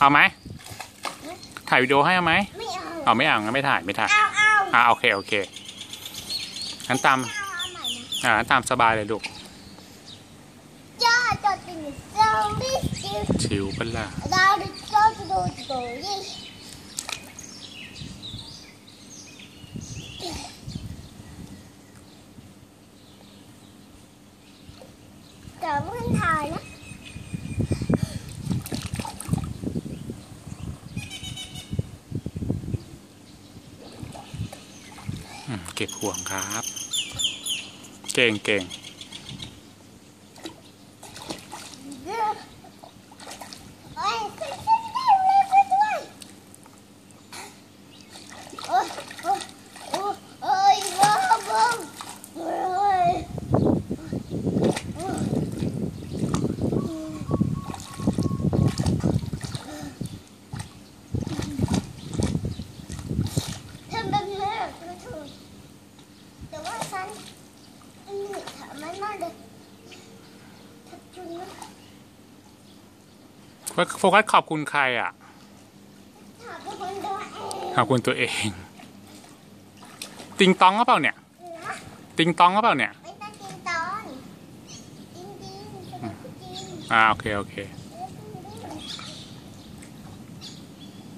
เอาไหมถ่ายวิดีโอให้เอาไหมไม่เอาเอาไม่เอางั้นไม่ถ่ายไม่ถ่ายเอาเอาอ่าโอเคโอเคงั้นตามเอาเอาใหม่นะอ่างั้นตามสบายเลยลูกจ้าจะติดเราดิจิชิวเป็นล่ะเราดิเราจะดูดูดิแต่เพิ่งถ่ายนะ เก็บห่วงครับ เก่งเก่ง เอ้ยขึ้นขึ้นได้เร็วขึ้นด้วยโอ้ยโอ้ยโอ้ยโอ้ยบ้าบ้าโอ้ยโอ้ยทำแบบนี้ก็ถูกแต่ว่าฉันนี่ทำไม่มาเลยทับจุนนะ โฟกัสขอบคุณใครอะถามทุกคนด้วยขอบคุณตัวเอง ติงตองก็เปล่าเนี่ยนะติงตองก็เปล่าเนี่ยไม่ต้องกินตอนจริงจริงๆฉันก็จริงอ่าโอเค โอเค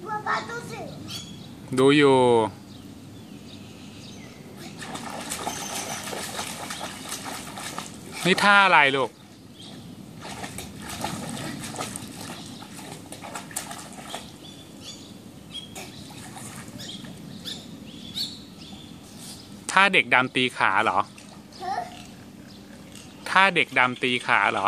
บัวปลาตัวสิดูอยู่ นี่ท่าอะไรลูก ท่าเด็กดำตีขาเหรอ ท่าเด็กดำตีขาเหรอ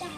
จ้ะ